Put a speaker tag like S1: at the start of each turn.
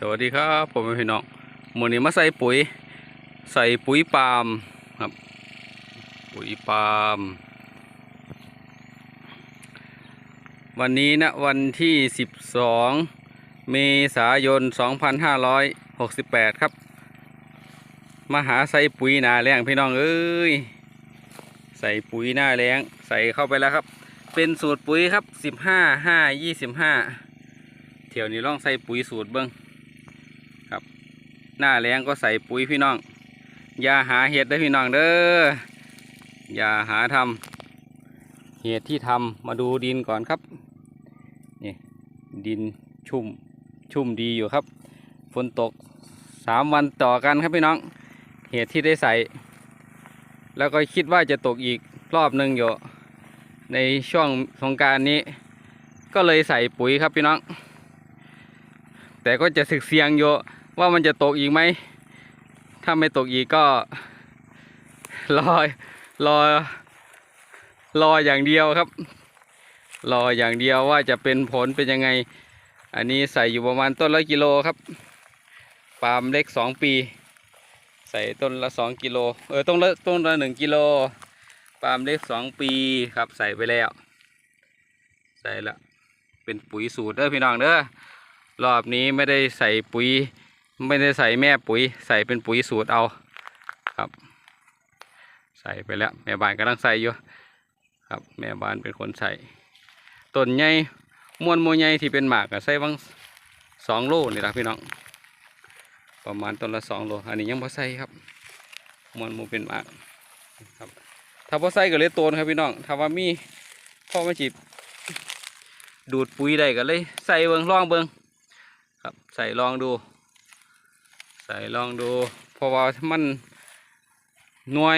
S1: สวัสดีครับผมพี่น้องมือนี้มาใส่ปุ๋ย ใส่ปุ๋ยปาล์มครับ ปุ๋ยปาล์มวันนี้นะวันที่ 12 เมษายน 2568 ครับ มาหาใส่ปุ๋ยหนาแรงพี่น้องเอ้ยใส่ปุ๋ยหน้าแรงใส่เข้าไปแล้วครับ เป็นสูตรปุ๋ยครับ 15 5 25เที่ยวนี้ลองใส่ปุ๋ยสูตรเบิ้ง หน้าแรงก็ใส่ปุ๋ยพี่น้อง อย่าหาเห็ดได้พี่น้องเด้อ อย่าหาทำเห็ดที่ทำมาดูดินก่อนครับ นี่ดินชุ่มชุ่มดีอยู่ครับ ฝนตกสามวันต่อกันครับพี่น้อง เห็ดที่ได้ใส่ แล้วก็คิดว่าจะตกอีกรอบหนึ่งอยู่ ในช่วงสงการนี้ ก็เลยใส่ปุ๋ยครับพี่น้อง แต่ก็จะสึกเสียงอยู่ ว่ามันจะตกอีกไหม ถ้าไม่ตกอีกก็รอรอรออย่างเดียวครับ รออย่างเดียวว่าจะเป็นผลเป็นยังไง อันนี้ใส่อยู่ประมาณต้นละกิโลครับปาล์มเล็กสองปี ใส่ต้นละสองกิโลเออต้นละต้นละหนึ่งกิโลปาล์มเล็กสองปีครับใส่ไปแล้ว ใส่ละเป็นปุ๋ยสูตรเด้อพี่น้องเด้อรอบนี้ไม่ได้ใส่ปุ๋ย ไม่ได้ใส่แม่ปุ๋ย ใส่เป็นปุ๋ยสูตรเอาครับ ใส่ไปแล้ว แม่บ้านกำลังใส่อยู่ครับ แม่บ้านเป็นคนใส่ต้นใหญ่มวนโมใหญ่ที่เป็นหมากก็ใส่บังสองโลนี่ละพี่น้อง ประมาณต้นละสองโลอันนี้ยังพอใส่ครับมวนหมูเป็นหมากครับ ถ้าพอใส่ก็เลยโตนครับพี่น้อง ถ้าว่ามีพ่อมาจีบดูดปุ๋ยได้ก็เลย ใส่เบิงลองเบิงครับ ใส่ลองดู ใส่ลองดู เพราะว่ามันหน่วย